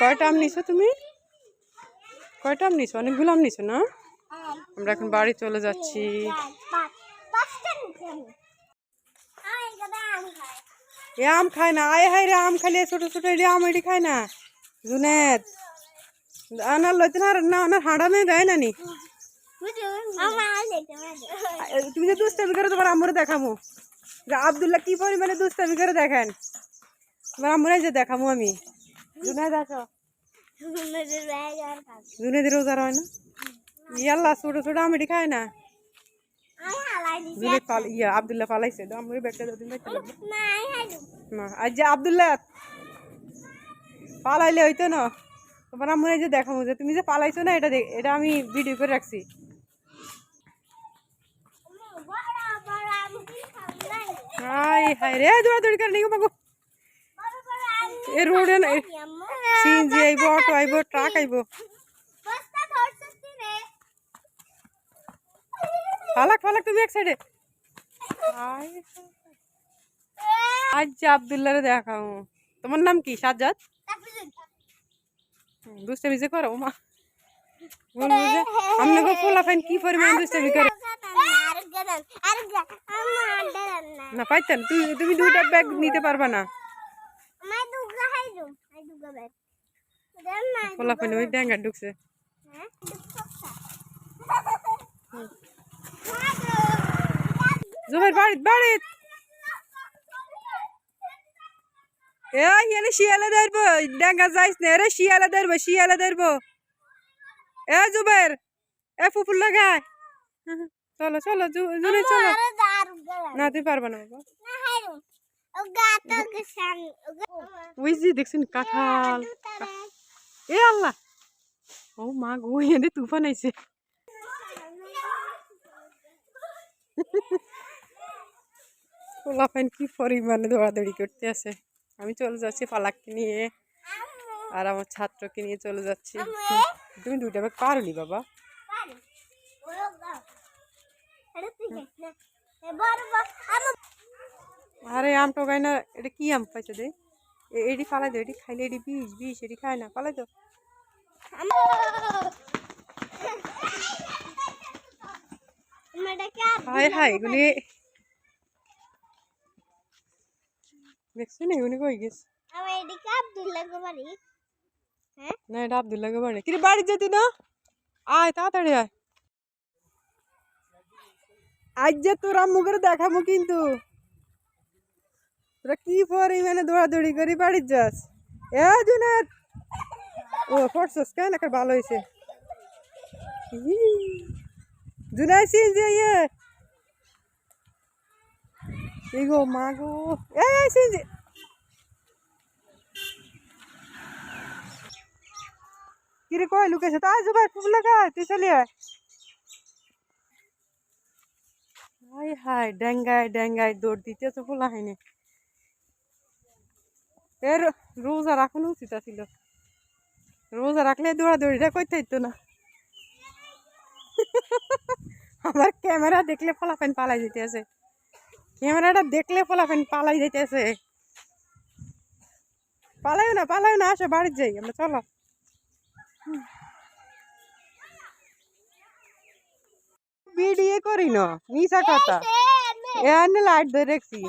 কয়টা আম নিছো তুমি? কয়টা আম নিছো? অনেকগুলো আম নিছো না? আমরা এখন বাড়ি চলে যাচ্ছি। এ আম খায় না, আয় হায় রে আম খালি ছোট ছোট এটি আম এটি খায় না। জুনেদ, আনার লইতে না না না হাঁড়া মেয়ে দেয় না নি? তুমি যে দুষ্টামি করে, তোমার আম্মুরে দেখামো। যে আবদুল্লাহ কি পরিমাণে দুষ্টামি করে দেখেন? তোমার আম্মুরে যে দেখামো আমি। জুনেদ আসো জুনেদের রোজার হয় না? ইয়াল্লা, ছোট ছোট আম খায় না? ইয়া, আবদুল্লাহ না যে হইতো না। আম্মুরে যে যে, তুমি যে পালাইছো না, এটা এটা আমি ভিডিও করে রাখছি। রে, দৌড়াদৌড়ি করে নিগো এ রোডে না সিএনজি আইব অটো আইব ট্রাক আইব ফালাক ফালাক তুমি এক সাইডে আজ যে আবদুল্লাহরে দেখাও তোমার নাম কি সাজ্জাদ দুষ্টামি যে করো মা আপনাকে পোলা ফাইন কি পরিমাণ দুষ্টামি করে না পাইতেন তুমি দুইটা ব্যাগ নিতে পারবা না পোলা ফাইন ওই ড্যাঙ্গা ঢুকছে। জুমের বাড়িত বাড়িত। এ এনে শিয়ালে ধরবো যাইস না রে ধরবো ধরবো। এ জুবের এ লাগায় চলো চলো তুই পারবা না ওই যে দেখছেন কাঁঠাল। এ আল্লাহ। ও মা তুফান কি পরিমাণে দৌড়াদৌড়ি করতে আছে। আমি চলে যাচ্ছি পালাককে নিয়ে, আর আমার ছাত্রকে নিয়ে চলে যাচ্ছি। তুমি দুইটা ব্যাগ পারোনি বাবা। আরে আম টোকাই না এটা কি আম পাইছে দে? এডি পালাই দো এডি খাইলে এডি বিষ বিষ এডি খায় না পালাই দো। হায় হায় এগুলি দেখছি না এগুলি কই গেছে? না এটা আবদুল্লাহ কে বাড়ি। কিরে বাড়ি যেতি না? আয় তাড়াতাড়ি আয়। আজ যে তোরা মুখের দেখাবো কিন্তু। তোরা কি পরিমাণে দৌড়াদৌড়ি করি বাড়ির যাস এ জুনার ও ফটসস কেন একটা ভালো হয়েছে জুনাই সিন যে ইয়ে এই গো মা গো এ সিন যে কিরে কই লুকেছে তাই জুবাই ফুল লাগায় তুই চলে আয় হাই হাই ডেঙ্গায় ডেঙ্গায় দৌড় দিতে তো ফুলা হয়নি এর রোজা রাখুন উচিত ছিল রোজা রাখলে দৌড়াদৌড়িটা করতে হইতো না। আমার ক্যামেরা দেখলে ফলাফেন পালাই যেতে আছে ক্যামেরাটা দেখলে ফলাফেন পালাই যেতে আছে পালাইও না পালাইও না আসো বাড়ির যাই আমরা চলো। ভিডিও করি না মিশা কথা। এ লাইট ধরে রাখছি।